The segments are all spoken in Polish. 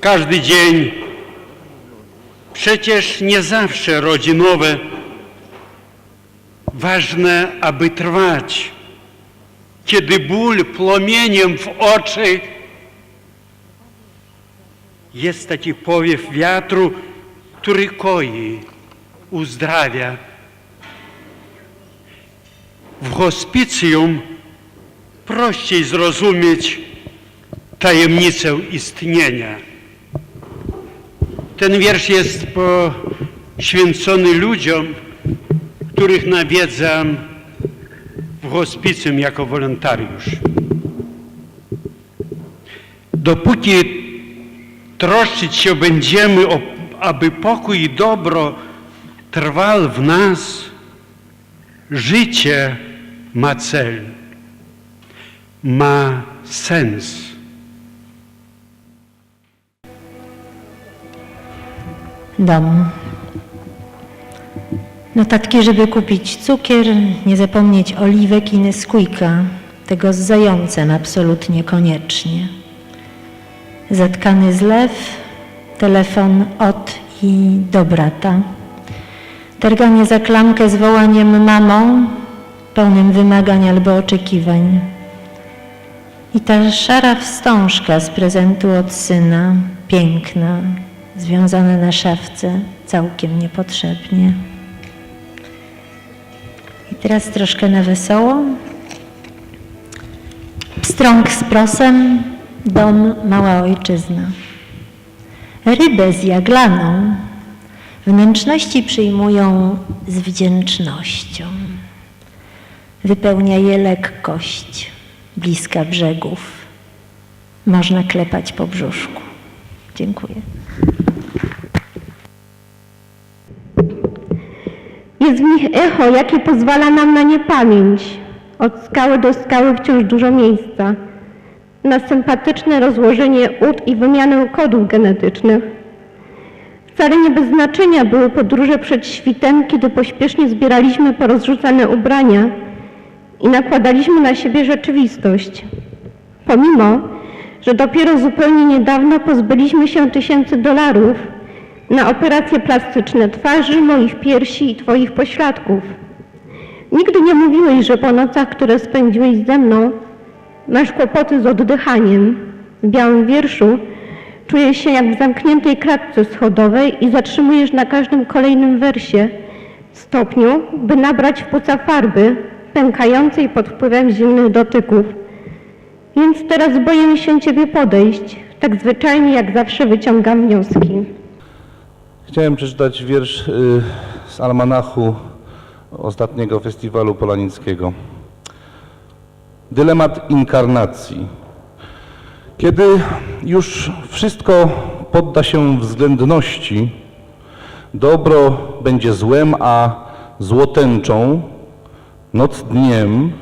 każdy dzień. Przecież nie zawsze rodzi nowe. Ważne, aby trwać. Kiedy ból płomieniem w oczy, jest taki powiew wiatru, który koi, uzdrawia. W hospicjum prościej zrozumieć tajemnicę istnienia. Ten wiersz jest poświęcony ludziom, których nawiedzam w hospicjum jako wolontariusz. Dopóki troszczyć się będziemy, o, aby pokój i dobro trwał w nas, życie ma cel, ma sens. Dom. Notatki, żeby kupić cukier, nie zapomnieć oliwek i Nesquika, tego z zającem absolutnie koniecznie. Zatkany zlew, telefon od i do brata. Targanie za klamkę z wołaniem mamą, pełnym wymagań albo oczekiwań. I ta szara wstążka z prezentu od syna, piękna, związana na szafce, całkiem niepotrzebnie. I teraz troszkę na wesoło. Pstrąg z prosem, dom, mała ojczyzna. Rybę z jaglaną wnętrzności przyjmują z wdzięcznością. Wypełnia je lekkość, bliska brzegów. Można klepać po brzuszku. Dziękuję. Jest w nich echo, jakie pozwala nam na niepamięć. Od skały do skały wciąż dużo miejsca. Na sympatyczne rozłożenie ud i wymianę kodów genetycznych. Wcale nie bez znaczenia były podróże przed świtem, kiedy pośpiesznie zbieraliśmy porozrzucane ubrania i nakładaliśmy na siebie rzeczywistość. Pomimo, że dopiero zupełnie niedawno pozbyliśmy się tysięcy dolarów na operacje plastyczne twarzy, moich piersi i Twoich pośladków. Nigdy nie mówiłeś, że po nocach, które spędziłeś ze mną, masz kłopoty z oddychaniem. W białym wierszu czujesz się jak w zamkniętej klatce schodowej i zatrzymujesz na każdym kolejnym wersie stopniu, by nabrać w płuca farby, pękającej pod wpływem zimnych dotyków. Więc teraz boję się Ciebie podejść. Tak zwyczajnie jak zawsze wyciągam wnioski. Chciałem przeczytać wiersz y, z almanachu ostatniego festiwalu polanickiego. Dylemat inkarnacji. Kiedy już wszystko podda się względności, dobro będzie złem, a zło tęczą, noc dniem,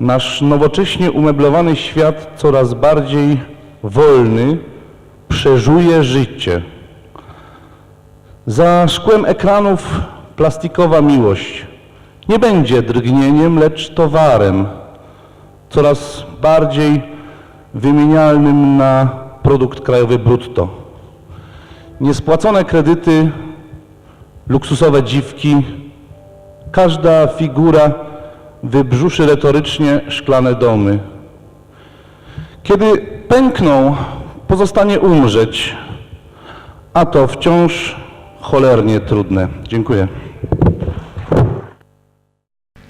nasz nowocześnie umeblowany świat coraz bardziej wolny przeżuje życie. Za szkłem ekranów plastikowa miłość nie będzie drgnieniem, lecz towarem, coraz bardziej wymienialnym na produkt krajowy brutto. Niespłacone kredyty, luksusowe dziwki, każda figura wybrzuszy retorycznie szklane domy. Kiedy pękną, pozostanie umrzeć, a to wciąż cholernie trudne. Dziękuję.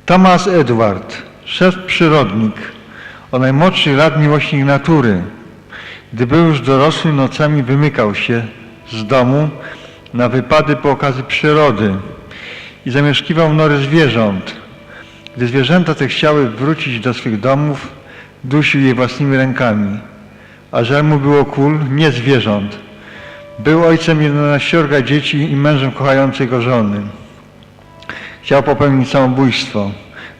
Thomas Edward, szef przyrodnik, o najmłodszych lat miłośnik natury. Gdy był już dorosły, nocami wymykał się z domu na wypady po okazy przyrody i zamieszkiwał nory zwierząt. Gdy zwierzęta te chciały wrócić do swych domów, dusił je własnymi rękami. A żal mu było kul, nie zwierząt. Był ojcem jedenaściorga dzieci i mężem kochającej go żony. Chciał popełnić samobójstwo,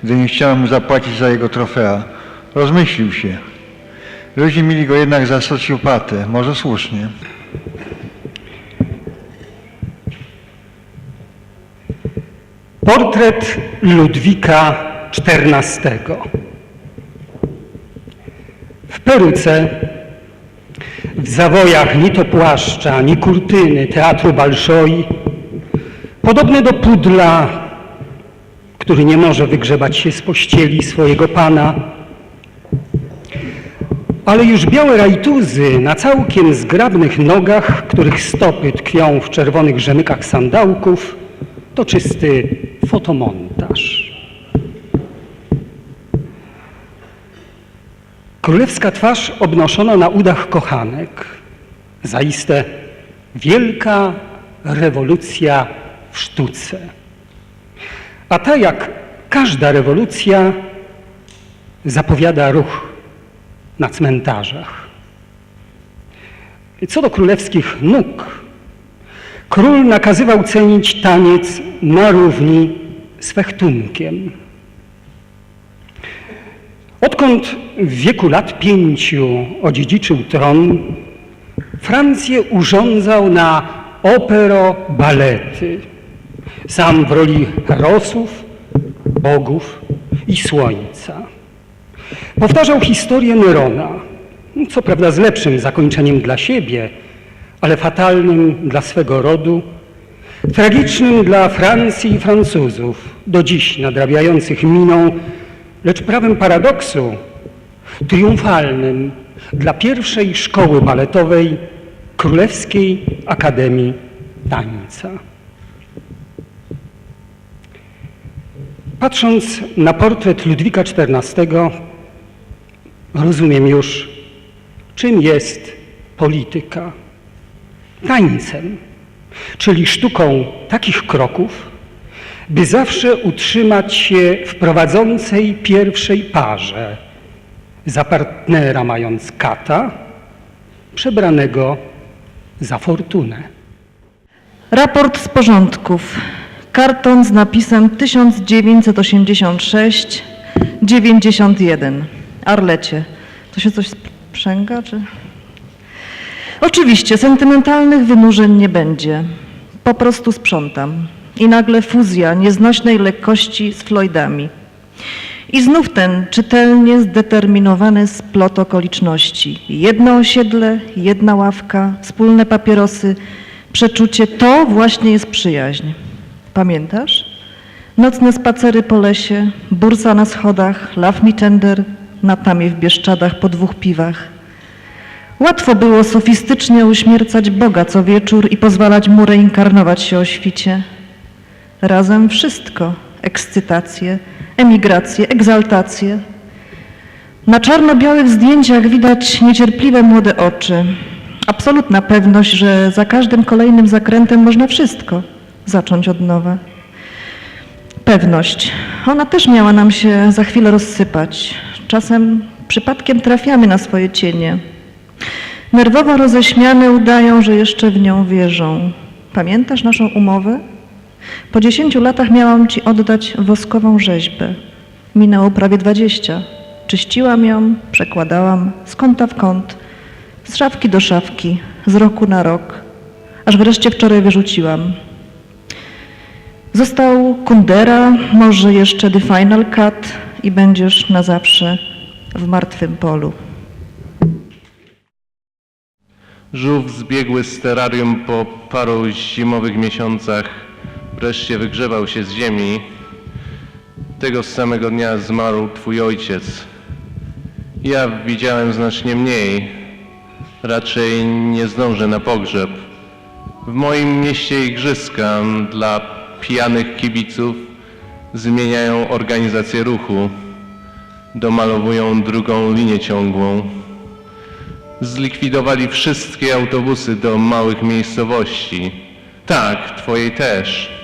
gdy nie chciano mu zapłacić za jego trofea. Rozmyślił się. Ludzie mieli go jednak za socjopatę, może słusznie. Portret Ludwika XIV. W peruce, w zawojach ni to płaszcza, ni kurtyny teatru Balszoi, podobny do pudla, który nie może wygrzebać się z pościeli swojego pana, ale już białe rajtuzy na całkiem zgrabnych nogach, których stopy tkwią w czerwonych rzemykach sandałków, to czysty fotomontaż. Królewska twarz obnoszono na udach kochanek. Zaiste wielka rewolucja w sztuce. A ta, jak każda rewolucja, zapowiada ruch na cmentarzach. Co do królewskich nóg, król nakazywał cenić taniec na równi z fechtunkiem. Odkąd w wieku lat pięciu odziedziczył tron, Francję urządzał na opero-balety. Sam w roli herosów, bogów i słońca. Powtarzał historię Nerona, co prawda z lepszym zakończeniem dla siebie, ale fatalnym dla swego rodu, tragicznym dla Francji i Francuzów, do dziś nadrabiających miną, lecz prawem paradoksu, triumfalnym dla pierwszej szkoły baletowej Królewskiej Akademii Tańca. Patrząc na portret Ludwika XIV, rozumiem już, czym jest polityka. Tańcem, czyli sztuką takich kroków, by zawsze utrzymać się w prowadzącej pierwszej parze, za partnera mając kata, przebranego za fortunę. Raport z porządków. Karton z napisem 1986-91. Arlecie. To się coś sprzęga, czy? Oczywiście, sentymentalnych wynurzeń nie będzie. Po prostu sprzątam. I nagle fuzja nieznośnej lekkości z Floydami. I znów ten czytelnie zdeterminowany splot okoliczności. Jedno osiedle, jedna ławka, wspólne papierosy, przeczucie to właśnie jest przyjaźń. Pamiętasz? Nocne spacery po lesie, bursa na schodach, love me tender, na tamie w Bieszczadach po dwóch piwach. Łatwo było sofistycznie uśmiercać Boga co wieczór i pozwalać mu reinkarnować się o świcie. Razem wszystko. Ekscytację, emigrację, egzaltację. Na czarno-białych zdjęciach widać niecierpliwe młode oczy. Absolutna pewność, że za każdym kolejnym zakrętem można wszystko zacząć od nowa. Pewność. Ona też miała nam się za chwilę rozsypać. Czasem przypadkiem trafiamy na swoje cienie. Nerwowo roześmiane udają, że jeszcze w nią wierzą. Pamiętasz naszą umowę? Po dziesięciu latach miałam ci oddać woskową rzeźbę. Minęło prawie dwadzieścia. Czyściłam ją, przekładałam z kąta w kąt, z szafki do szafki, z roku na rok, aż wreszcie wczoraj wyrzuciłam. Został Kundera, może jeszcze The Final Cut i będziesz na zawsze w martwym polu. Żółw zbiegły z terrarium po paru zimowych miesiącach wreszcie wygrzewał się z ziemi. Tego samego dnia zmarł twój ojciec. Ja widziałem znacznie mniej. Raczej nie zdążę na pogrzeb. W moim mieście igrzyska dla pijanych kibiców zmieniają organizację ruchu. Domalowują drugą linię ciągłą zlikwidowali wszystkie autobusy do małych miejscowości. Tak, twojej też.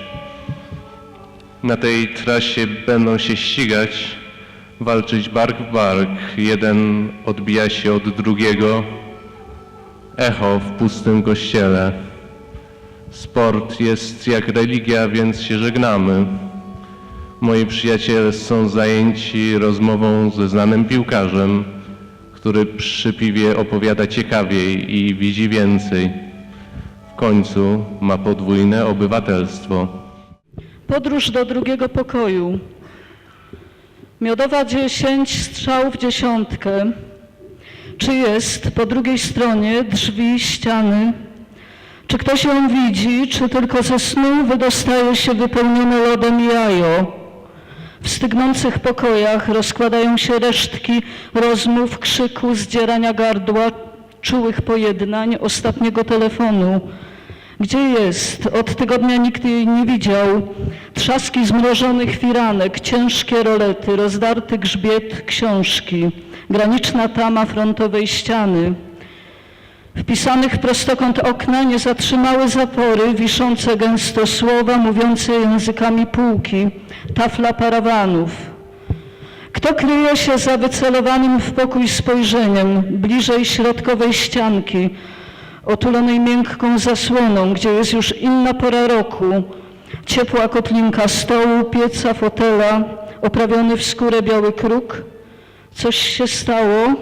Na tej trasie będą się ścigać, walczyć bark w bark. Jeden odbija się od drugiego. Echo w pustym kościele. Sport jest jak religia, więc się żegnamy. Moi przyjaciele są zajęci rozmową ze znanym piłkarzem który przy piwie opowiada ciekawiej i widzi więcej. W końcu ma podwójne obywatelstwo. Podróż do drugiego pokoju. Miodowa dziesięć, strzał w dziesiątkę. Czy jest po drugiej stronie drzwi, ściany? Czy ktoś ją widzi, czy tylko ze snu wydostaje się wypełnione lodem jajo? W stygnących pokojach rozkładają się resztki rozmów, krzyku, zdzierania gardła, czułych pojednań, ostatniego telefonu. Gdzie jest? Od tygodnia nikt jej nie widział. Trzaski zmrożonych firanek, ciężkie rolety, rozdarty grzbiet książki, graniczna tama frontowej ściany. Wpisanych w prostokąt okna nie zatrzymały zapory, wiszące gęsto słowa, mówiące językami półki, tafla parawanów. Kto kryje się za wycelowanym w pokój spojrzeniem, bliżej środkowej ścianki, otulonej miękką zasłoną, gdzie jest już inna pora roku, ciepła kotlinka stołu, pieca, fotela, oprawiony w skórę biały kruk? Coś się stało?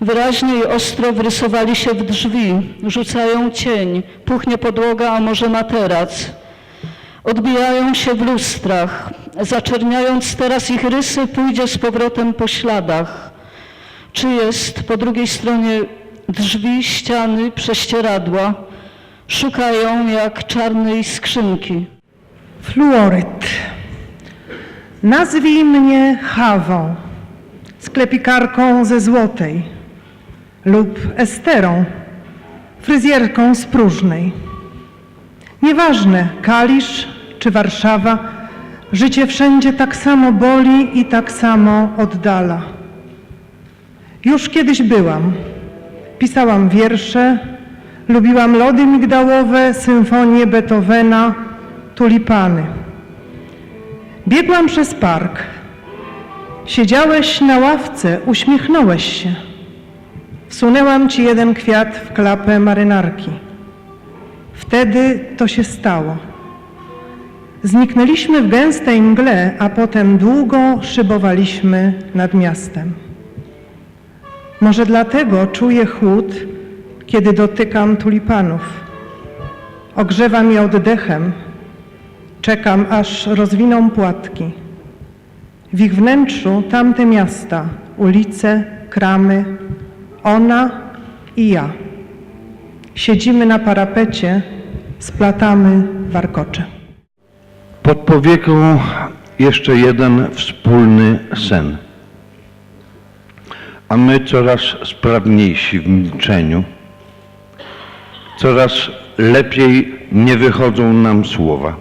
Wyraźnie i ostro wrysowali się w drzwi, rzucają cień, puchnie podłoga, a może materac. Odbijają się w lustrach, zaczerniając teraz ich rysy, pójdzie z powrotem po śladach. Czy jest po drugiej stronie drzwi, ściany, prześcieradła? Szukają jak czarnej skrzynki. Fluoryt. Nazwij mnie Hawą, sklepikarką ze Złotej lub Esterą, fryzjerką z Próżnej. Nieważne, Kalisz czy Warszawa, życie wszędzie tak samo boli i tak samo oddala. Już kiedyś byłam. Pisałam wiersze, lubiłam lody migdałowe, symfonie Beethovena, tulipany. Biegłam przez park. Siedziałeś na ławce, uśmiechnąłeś się. Wsunęłam ci jeden kwiat w klapę marynarki. Wtedy to się stało. Zniknęliśmy w gęstej mgle, a potem długo szybowaliśmy nad miastem. Może dlatego czuję chłód, kiedy dotykam tulipanów. Ogrzewam je oddechem, czekam aż rozwiną płatki. W ich wnętrzu tamte miasta, ulice, kramy, ona i ja. Siedzimy na parapecie, splatamy warkocze. Pod powieką jeszcze jeden wspólny sen. A my coraz sprawniejsi w milczeniu, coraz lepiej nie wychodzą nam słowa.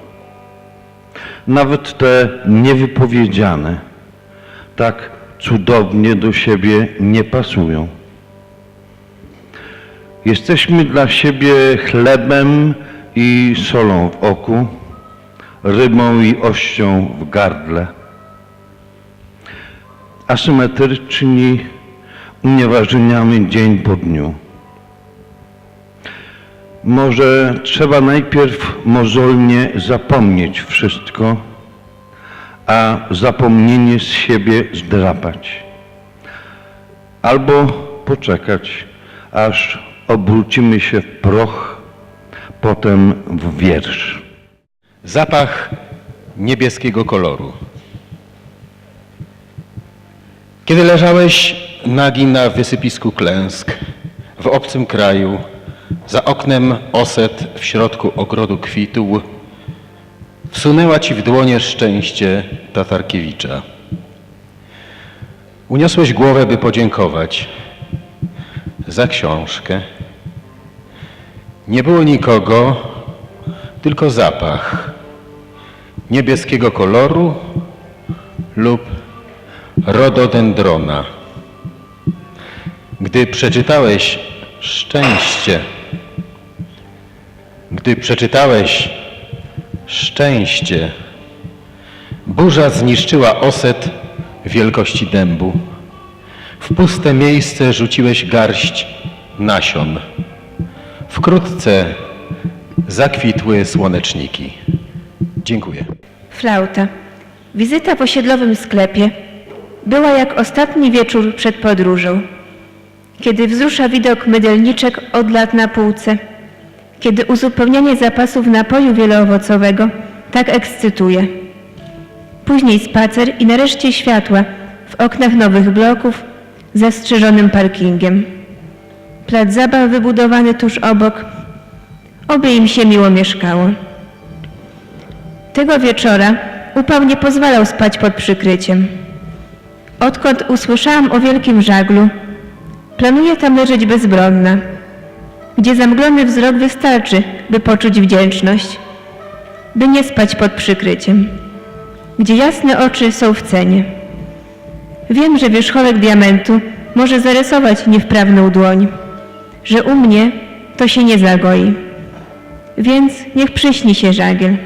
Nawet te niewypowiedziane tak cudownie do siebie nie pasują. Jesteśmy dla siebie chlebem i solą w oku, rybą i ością w gardle. Asymetryczni unieważniamy dzień po dniu. Może trzeba najpierw mozolnie zapomnieć wszystko, a zapomnienie z siebie zdrapać. Albo poczekać, aż obrócimy się w proch, potem w wiersz. Zapach niebieskiego koloru. Kiedy leżałeś nagi na wysypisku klęsk, w obcym kraju, za oknem oset w środku ogrodu kwitł, wsunęła ci w dłonie szczęście Tatarkiewicza. Uniosłeś głowę, by podziękować za książkę. Nie było nikogo, tylko zapach niebieskiego koloru lub rododendrona. Gdy przeczytałeś szczęście, gdy przeczytałeś szczęście, burza zniszczyła oset wielkości dębu. W puste miejsce rzuciłeś garść nasion. Wkrótce zakwitły słoneczniki. Dziękuję. Flauta. Wizyta w osiedlowym sklepie była jak ostatni wieczór przed podróżą. Kiedy wzrusza widok mydelniczek od lat na półce, kiedy uzupełnianie zapasów napoju wieloowocowego tak ekscytuje. Później spacer i nareszcie światła w oknach nowych bloków z zastrzeżonym parkingiem. plac zabaw wybudowany tuż obok, oby im się miło mieszkało. Tego wieczora upał nie pozwalał spać pod przykryciem. Odkąd usłyszałam o wielkim żaglu, planuję tam leżeć bezbronna, gdzie zamglony wzrok wystarczy, by poczuć wdzięczność, by nie spać pod przykryciem, gdzie jasne oczy są w cenie. Wiem, że wierzchołek diamentu może zarysować niewprawną dłoń, że u mnie to się nie zagoi. Więc niech przyśni się żagiel.